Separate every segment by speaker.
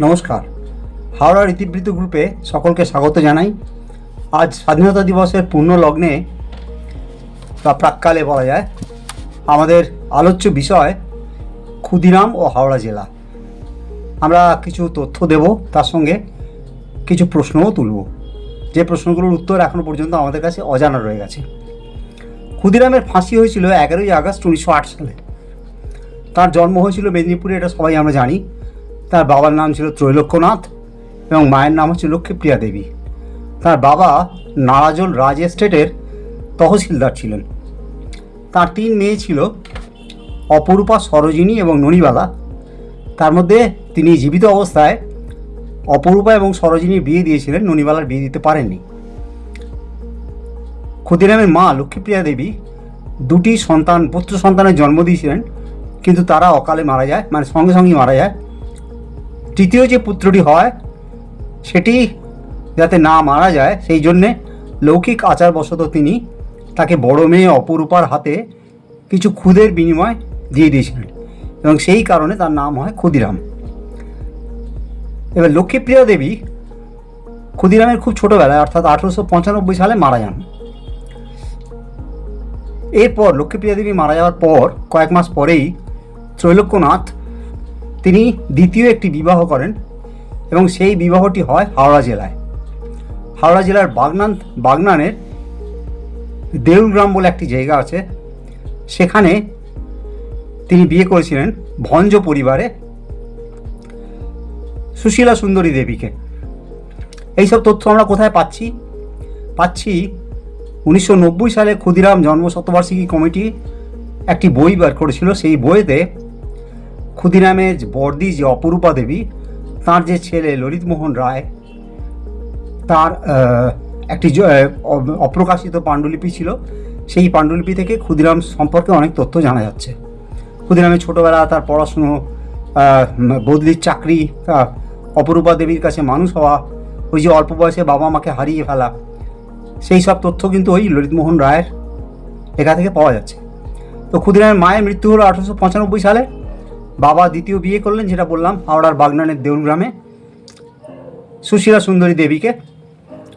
Speaker 1: নমস্কার। হাওড়ার ইতিবৃত্ত গ্রুপে সকলকে স্বাগত জানাই। আজ স্বাধীনতা দিবসের পূর্ণ লগ্নে বা প্রাককালে বলা যায়, আমাদের আলোচ্য বিষয় ক্ষুদিরাম ও হাওড়া জেলা। আমরা কিছু তথ্য দেব, তার সঙ্গে কিছু প্রশ্নও তুলব। যে প্রশ্নগুলোর উত্তর এখনও পর্যন্ত আমাদের কাছে অজানা রয়ে গেছে। ক্ষুদিরামের ফাঁসি হয়েছিল এগারোই আগস্ট উনিশশো আট সালে। তার জন্ম হয়েছিল মেদিনীপুরে, এটা সবাই আমরা জানি। তার বাবার নাম ছিল ত্রৈলোক্যনাথ এবং মায়ের নাম হচ্ছে লক্ষ্মীপ্রিয়া দেবী। তার বাবা নারাজল রাজ এস্টেটের তহসিলদার ছিলেন। তার তিন মেয়ে ছিল অপরূপা সরোজিনী এবং ননিবালা। তার মধ্যে তিনি জীবিত অবস্থায় অপরূপা এবং সরোজিনীর বিয়ে দিয়েছিলেন, ননিবালার বিয়ে দিতে পারেননি। ক্ষুদিরামের মা লক্ষ্মীপ্রিয়া দেবী দুটি সন্তান, পুত্র সন্তানের জন্ম দিয়েছিলেন, কিন্তু তারা অকালে মারা যায় মানে সঙ্গে সঙ্গেই মারা যায়। তৃতীয় যে পুত্রটি হয়, সেটি যাতে না মারা যায়, সেই জন্যে লৌকিক আচারবশত তিনি তাকে বড় মেয়ে অপরূপার হাতে কিছু ক্ষুদের বিনিময় দিয়ে দিয়েছিলেন এবং সেই কারণে তার নাম হয় ক্ষুদিরাম। এবার লক্ষ্মীপ্রিয়া দেবী ক্ষুদিরামের খুব ছোটোবেলায়, অর্থাৎ আঠেরোশো পঁচানব্বই সালে মারা যান। এরপর লক্ষ্মীপ্রিয়া দেবী মারা যাওয়ার পর, কয়েক মাস পরেই ত্রৈলোক্যনাথ তিনি দ্বিতীয় একটি বিবাহ করেন এবং সেই বিবাহটি হয় হাওড়া জেলায়। হাওড়া জেলার বাগনান, বাগনানের দেউলগ্রাম বলে একটি জায়গা আছে। সেখানে তিনি বিয়ে করেছিলেন ভঞ্জ পরিবারে সুশীলা সুন্দরী দেবীকে। এইসব তথ্য আমরা কোথায় পাচ্ছি? পাচ্ছি উনিশশো নব্বই সালে ক্ষুদিরাম জন্ম শতবার্ষিকী কমিটি একটি বই বার করেছিল। সেই বইতে ক্ষুদিরামের বর্দি, যে অপরূপা দেবী, তার যে ছেলে ললিতমোহন রায়, তার একটি অপ্রকাশিত পাণ্ডুলিপি ছিল। সেই পাণ্ডুলিপি থেকে ক্ষুদিরাম সম্পর্কে অনেক তথ্য জানা যাচ্ছে। ক্ষুদিরামের ছোটোবেলা তার পড়াশুনো বদলির চাকরি অপরূপা দেবীর কাছে মানুষ হওয়া, ওই যে অল্প বয়সে বাবা মাকে হারিয়ে ফেলা, সেই সব তথ্য কিন্তু ওই ললিতমোহন রায়ের লেখা থেকে পাওয়া যাচ্ছে। তো ক্ষুদিরামের মায়ের মৃত্যু হলো আঠারোশো পঁচানব্বই সালে। বাবা দ্বিতীয় বিয়ে করলেন, যেটা বললাম, হাওড়ার বাগনানের দেউল গ্রামে সুশীলা সুন্দরী দেবীকে।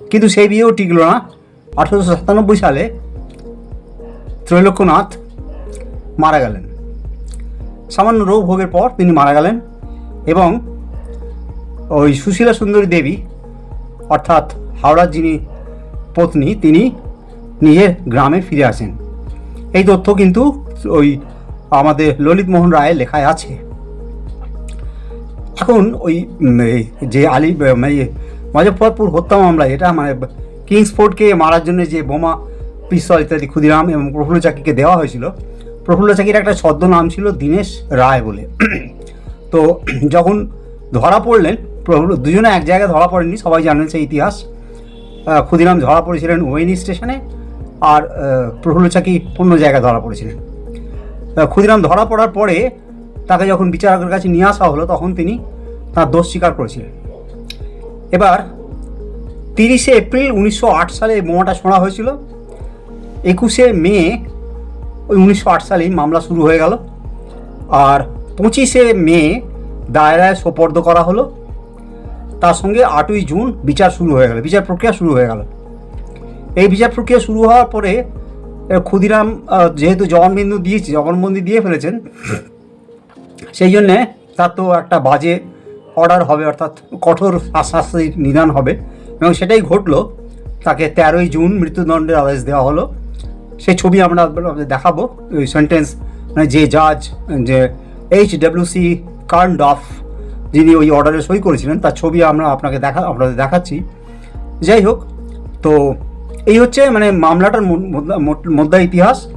Speaker 1: কিন্তু সেই বিয়েও টিকলো না। আঠারোশো সাতানব্বই সালে ত্রৈলোক্যনাথ মারা গেলেন। সামান্য রোগ ভোগের পর তিনি মারা গেলেন এবং ওই সুশীলা সুন্দরী দেবী, অর্থাৎ হাওড়ার যিনি পত্নী, তিনি নিজের গ্রামে ফিরে আসেন। এই তথ্য কিন্তু ওই আমাদের ললিত মোহন রায়ের লেখায় আছে। এখন ওই যে আলি মানে মুজফ্ফরপুর হত্যা মামলা, এটা মানে কিংসফোর্ডকে মারার জন্য যে বোমা, পিস্তল ইত্যাদি ক্ষুদিরাম এবং প্রফুল্ল চাকিকে দেওয়া হয়েছিল, প্রফুল্ল চাকির একটা ছদ্ম নাম ছিল দীনেশ রায় বলে। তো যখন ধরা পড়লেন, প্রফুল্ল, দুজনে এক জায়গায় ধরা পড়েননি, সবাই জানেন সেই ইতিহাস। ক্ষুদিরাম ধরা পড়েছিলেন ওয়েনি স্টেশনে আর প্রফুল্ল চাকি অন্য জায়গায় ধরা পড়েছিলেন। ক্ষুদিরাম ধরা পড়ার পরে তাকে যখন বিচারকের কাছে নিয়ে আসা হলো, তখন তিনি তার দোষ স্বীকার করেছিলেন। এবার তিরিশে এপ্রিল উনিশশো আট সালে বোমাটা ছোঁড়া হয়েছিল। একুশে মে ওই উনিশশো আট সালেই মামলা শুরু হয়ে গেল। আর পঁচিশে মে দায়রায় সোপর্দ করা হলো। তার সঙ্গে আটই জুন বিচার শুরু হয়ে গেল, বিচার প্রক্রিয়া শুরু হয়ে গেল। এই বিচার প্রক্রিয়া শুরু হওয়ার পরে ক্ষুদিরাম যেহেতু জবানবিন্দু দিয়েছে জবানবন্দি দিয়ে ফেলেছেন, সেই জন্যে তার তো একটা বাজে অর্ডার হবে, অর্থাৎ কঠোর শাস্তির নিদান হবে। এবং সেটাই ঘটলো, তাকে তেরোই জুন মৃত্যুদণ্ডের আদেশ দেওয়া হলো। সেই ছবি আমরা দেখাবো, ওই সেন্টেন্স মানে যে জাজ যে এইচ ডব্লিউসি ডফ যিনি ওই অর্ডারে সই করেছিলেন, তার ছবি আমরা আপনাকে দেখা, আপনাদের দেখাচ্ছি। যাই হোক, তো এই হচ্ছে মানে মামলাটার মূল- মোদ্দা- ইতিহাস।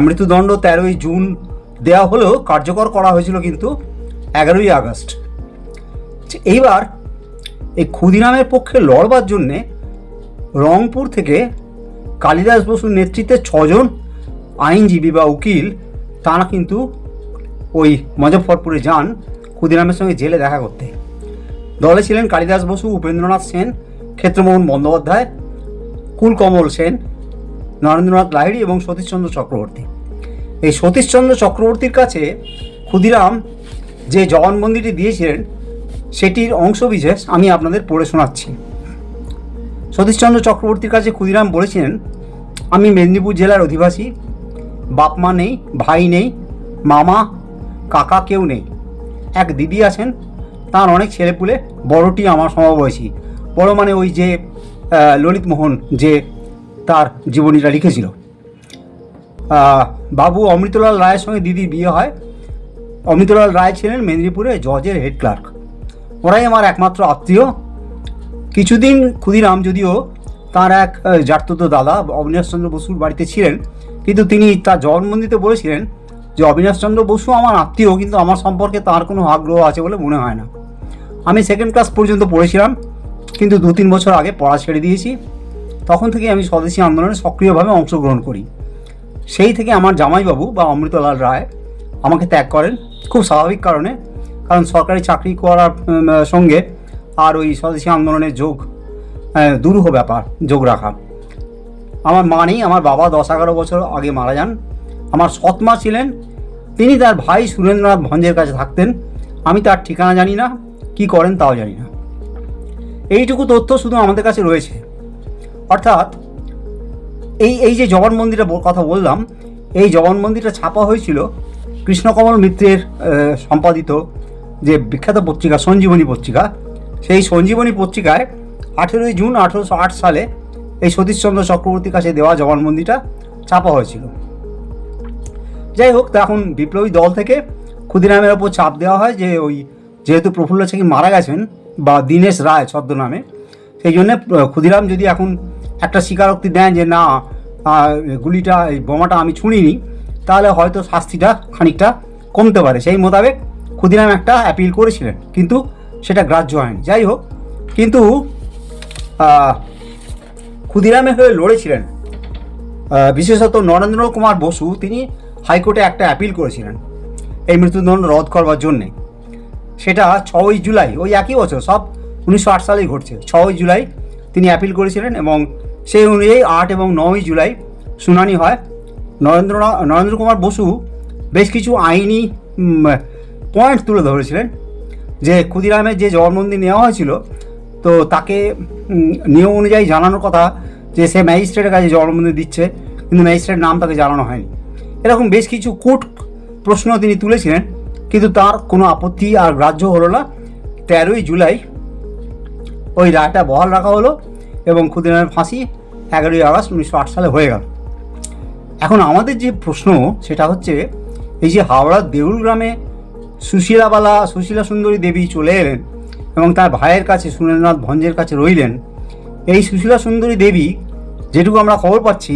Speaker 1: মৃত্যুদণ্ড তেরোই জুন দেওয়া হলেও কার্যকর করা হয়েছিল কিন্তু এগারোই আগস্ট। আচ্ছা, এইবার এই ক্ষুদিরামের পক্ষে লড়বার জন্যে রংপুর থেকে কালিদাস বসুর নেতৃত্বে ছজন আইনজীবী বা উকিল তারা কিন্তু ওই মুজফ্ফরপুরে যান ক্ষুদিরামের সঙ্গে জেলে দেখা করতে। দলে ছিলেন কালিদাস বসু উপেন্দ্রনাথ সেন ক্ষেত্রমোহন বন্দ্যোপাধ্যায় কুলকমল সেন, নরেন্দ্রনাথ লাহিড়ি এবং সতীশচন্দ্র চক্রবর্তী। এই সতীশচন্দ্র চক্রবর্তীর কাছে ক্ষুদিরাম যে জবানবন্দিটি দিয়েছিলেন, সেটির অংশবিশেষ আমি আপনাদের পড়ে শোনাচ্ছি। সতীশচন্দ্র চক্রবর্তীর কাছে ক্ষুদিরাম বলেছিলেন, আমি মেদিনীপুর জেলার অধিবাসী, বাপ মা নেই, ভাই নেই, মামা, কাকা কেউ নেই। এক দিদি আছেন, তার অনেক ছেলেপুলে বড়টি আমার সমবয়সী। বড় মানে ওই যে আহ, ললিত মোহন যে তার জীবনীটা লিখেছিল। বাবু অমৃতলাল রায়ের সঙ্গে দিদির বিয়ে হয়। অমৃতলাল রায় ছিলেন মেদিনীপুরে জজের হেড ক্লার্ক। ওরাই আমার একমাত্র আত্মীয়। কিছুদিন ক্ষুদিরাম যদিও তার এক জাততো দাদা অবিনাশচন্দ্র বসুর বাড়িতে ছিলেন কিন্তু তিনি তার জবানবন্দিতে বলেছিলেন যে অবিনাশচন্দ্র বসু আমার আত্মীয় কিন্তু আমার সম্পর্কে তার কোনো আগ্রহ আছে বলে মনে হয় না। আমি সেকেন্ড ক্লাস পর্যন্ত পড়েছিলাম। কিন্তু দু তিন বছর আগে পড়া ছেড়ে দিয়েছি। তখন থেকে আমি স্বদেশী আন্দোলনে সক্রিয়ভাবে অংশগ্রহণ করি। সেই থেকে আমার জামাইবাবু বা অমৃতলাল রায় আমাকে ত্যাগ করেন, খুব স্বাভাবিক কারণে। কারণ সরকারি চাকরি করার সঙ্গে আর ওই স্বদেশী আন্দোলনের যোগ দুরূহ ব্যাপার, যোগ রাখা। আমার মা নেই, আমার বাবা দশ এগারো বছর আগে মারা যান। আমার সৎ মা ছিলেন, তিনি তার ভাই সুরেন্দ্রনাথ ভঞ্জের কাছে থাকতেন। আমি তার ঠিকানা জানি না, কি করেন তাও জানি না। এইটুকু তথ্য শুধু আমাদের কাছে রয়েছে। অর্থাৎ, এই এই যে জবানবন্দিটা কথা বললাম, এই জবানবন্দিটা ছাপা হয়েছিল কৃষ্ণকমল মিত্রের সম্পাদিত যে বিখ্যাত পত্রিকা, সঞ্জীবনী পত্রিকা, সেই সঞ্জীবনী পত্রিকায় আঠেরোই জুন আঠেরোশো আট সালে এই সতীশচন্দ্র চক্রবর্তীর কাছে দেওয়া জবানবন্দিটা ছাপা হয়েছিল। যাই হোক তখন বিপ্লবী দল থেকে ক্ষুদিরামের ওপর চাপ দেওয়া হয় যে ওই যেহেতু প্রফুল্ল চাকি মারা গেছেন বা দীনেশ রায় ছদ্মনামে। সেই জন্যে ক্ষুদিরাম যদি এখন একটা স্বীকারোক্তি দেন যে না গুলিটা এই বোমাটা আমি ছুঁড়িনি তাহলে হয়তো শাস্তিটা খানিকটা কমতে পারে। সেই মোতাবেক ক্ষুদিরাম একটা অ্যাপিল করেছিলেন কিন্তু সেটা গ্রাহ্য হয়নি। যাই হোক কিন্তু আহ, ক্ষুদিরামের হয়ে লড়েছিলেন বিশেষত নরেন্দ্র কুমার বসু তিনি হাইকোর্টে একটা অ্যাপিল করেছিলেন এই মৃত্যুদণ্ড রদ করবার জন্যে। সেটা ছয়ই জুলাই, ওই একই বছর, সব উনিশশো আট সালেই ঘটছে। ছয়ই জুলাই তিনি অ্যাপিল করেছিলেন এবং সেই অনুযায়ী আট এবং নয়ই জুলাই শুনানি হয়। নরেন্দ্র নরেন্দ্র কুমার বসু বেশ কিছু আইনি পয়েন্ট তুলে ধরেছিলেন যে ক্ষুদিরামের যে জবানবন্দি নেওয়া হয়েছিল, তো তাকে নিয়ম অনুযায়ী জানানোর কথা যে সে ম্যাজিস্ট্রেটের কাছে জবানবন্দি দিচ্ছে, কিন্তু ম্যাজিস্ট্রেট নাম তাকে জানানো হয়নি। এরকম বেশ কিছু কুট প্রশ্ন তিনি তুলেছিলেন কিন্তু তার কোনো আপত্তি আর গ্রাহ্য হলো না। তেরোই জুলাই ওই রায়টা বহাল রাখা হলো এবং ক্ষুদিরামের ফাঁসি এগারোই আগস্ট উনিশশো আট সালে হয়ে গেল। এখন আমাদের যে প্রশ্ন, সেটা হচ্ছে এই যে হাওড়ার দেউল গ্রামে সুশীলাবালা, সুশীলা সুন্দরী দেবী চলে এলেন এবং তার ভাইয়ের কাছে সুরেন্দ্রনাথ ভঞ্জের কাছে রইলেন, এই সুশীলা সুন্দরী দেবী যেটুকু আমরা খবর পাচ্ছি,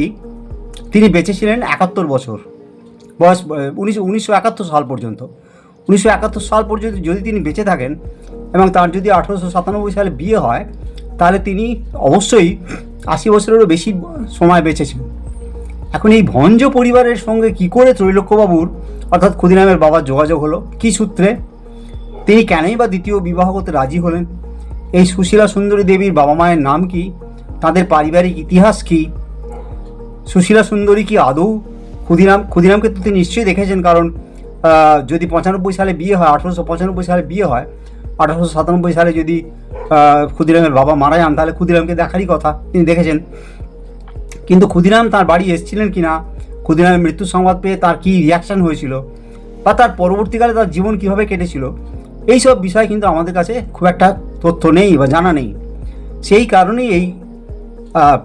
Speaker 1: তিনি বেঁচে ছিলেন একাত্তর বছর, বয়স উনিশশো উনিশশো একাত্তর সাল পর্যন্ত। উনিশশো একাত্তর সাল পর্যন্ত যদি তিনি বেঁচে থাকেন এবং তার যদি আঠেরোশো সাতানব্বই সালে বিয়ে হয়, তাহলে তিনি অবশ্যই আশি বছরেরও বেশি সময় বেঁচেছেন। এখন এই ভঞ্জ পরিবারের সঙ্গে কি করে ত্রৈলোক্যবাবুর, অর্থাৎ ক্ষুদিরামের বাবার যোগাযোগ হলো, কি সূত্রে? তিনি কেনই বা দ্বিতীয় বিবাহ করতে রাজি হলেন? এই সুশীলা সুন্দরী দেবীর বাবা মায়ের নাম কি? তাদের পারিবারিক ইতিহাস কি? সুশীলা সুন্দরী কি আদৌ ক্ষুদিরাম, ক্ষুদিরামকে তো তিনি নিশ্চয়ই দেখেছেন? কারণ যদি পঁচানব্বই সালে বিয়ে হয়, আঠারোশো পঁচানব্বই সালে বিয়ে হয়, আঠারোশো সাতানব্বই সালে যদি ক্ষুদিরামের বাবা মারা যান, তাহলে ক্ষুদিরামকে দেখারই কথা, তিনি দেখেছেন। কিন্তু ক্ষুদিরাম তার বাড়ি এসেছিলেন কি না ক্ষুদিরামের মৃত্যুর সংবাদ পেয়ে তার কী রিয়াকশান হয়েছিল, বা তার পরবর্তীকালে তার জীবন কীভাবে কেটেছিল এই সব বিষয় কিন্তু আমাদের কাছে খুব একটা তথ্য নেই বা জানা নেই। সেই কারণেই এই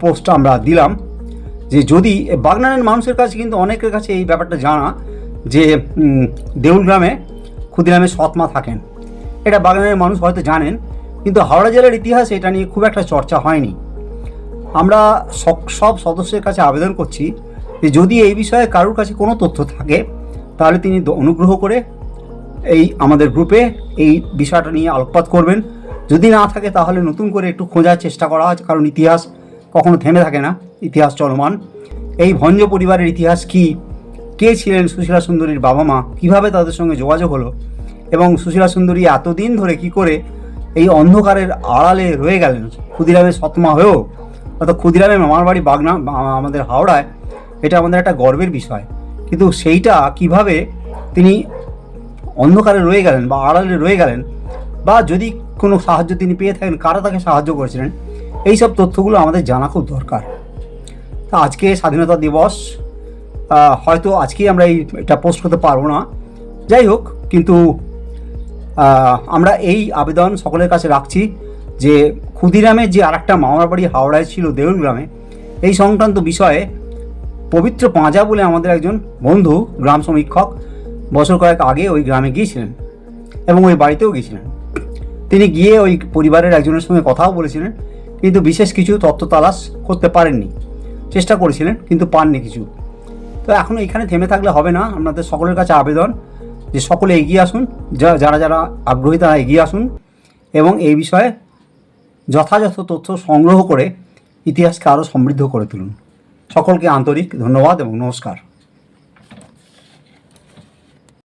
Speaker 1: পোস্টটা আমরা দিলাম, যে যদি বাগনানের মানুষের কাছে কিন্তু অনেকের কাছে এই ব্যাপারটা জানা যে দেউল গ্রামে ক্ষুদিরামের সৎমা থাকেন। এটা বাগানের মানুষ হয়তো জানেন, কিন্তু হাওড়া জেলার ইতিহাসে এটা নিয়ে খুব একটা চর্চা হয়নি। আমরা সব- সব সদস্যের কাছে আবেদন করছি যে যদি এই বিষয়ে কারোর কাছে কোনো তথ্য থাকে, তাহলে তিনি অনুগ্রহ করে এই আমাদের গ্রুপে এই বিষয়টা নিয়ে আলোকপাত করবেন। যদি না থাকে, তাহলে নতুন করে একটু খোঁজার চেষ্টা করা হয় কারণ ইতিহাস কখনো থেমে থাকে না, ইতিহাস চলমান। এই ভঞ্জ পরিবারের ইতিহাস কি? কে ছিলেন সুশীলা সুন্দরীর বাবা মা? কীভাবে তাদের সঙ্গে যোগাযোগ হলো? এবং সুশীলা সুন্দরী এতদিন ধরে কি করে এই অন্ধকারের আড়ালে রয়ে গেলেন? ক্ষুদিরামের সৎমা হয়েও? অর্থাৎ ক্ষুদিরামের মামার বাড়ি বাগনা আমাদের হাওড়ায়, এটা আমাদের একটা গর্বের বিষয়। কিন্তু সেইটা কীভাবে তিনি অন্ধকারে রয়ে গেলেন বা আড়ালে রয়ে গেলেন? বা যদি কোনো সাহায্য তিনি পেয়ে থাকেন, কারা তাকে সাহায্য করেছিলেন? এই সব তথ্যগুলো আমাদের জানা খুব দরকার। তা আজকে স্বাধীনতা দিবস হয়তো আজকেই আমরা এটা পোস্ট করতে পারব না। যাই হোক, কিন্তু আমরা এই আবেদন সকলের কাছে রাখছি যে ক্ষুদিরামের যে আরেকটা মামার বাড়ি হাওড়ায় ছিল দেউল গ্রামে এই সংক্রান্ত বিষয়ে পবিত্র পাঁজা বলে আমাদের একজন বন্ধু, গ্রাম সমীক্ষক, বছর কয়েক আগে ওই গ্রামে গিয়েছিলেন এবং ওই বাড়িতেও গিয়েছিলেন। তিনি গিয়ে ওই পরিবারের একজনের সঙ্গে কথাও বলেছিলেন, কিন্তু বিশেষ কিছু তথ্য তালাশ করতে পারেননি। চেষ্টা করেছিলেন, কিন্তু পাননি কিছু। তো এখন এখানে থেমে থাকলে হবে না। আপনাদের সকলের কাছে আবেদন যে সকলে এগিয়ে আসুন, যা- যারা যারা আগ্রহী তারা এগিয়ে আসুন এবং এই বিষয়ে যথাযথ তথ্য সংগ্রহ করে ইতিহাসকে আরও সমৃদ্ধ করে তুলুন। সকলকে আন্তরিক ধন্যবাদ এবং নমস্কার।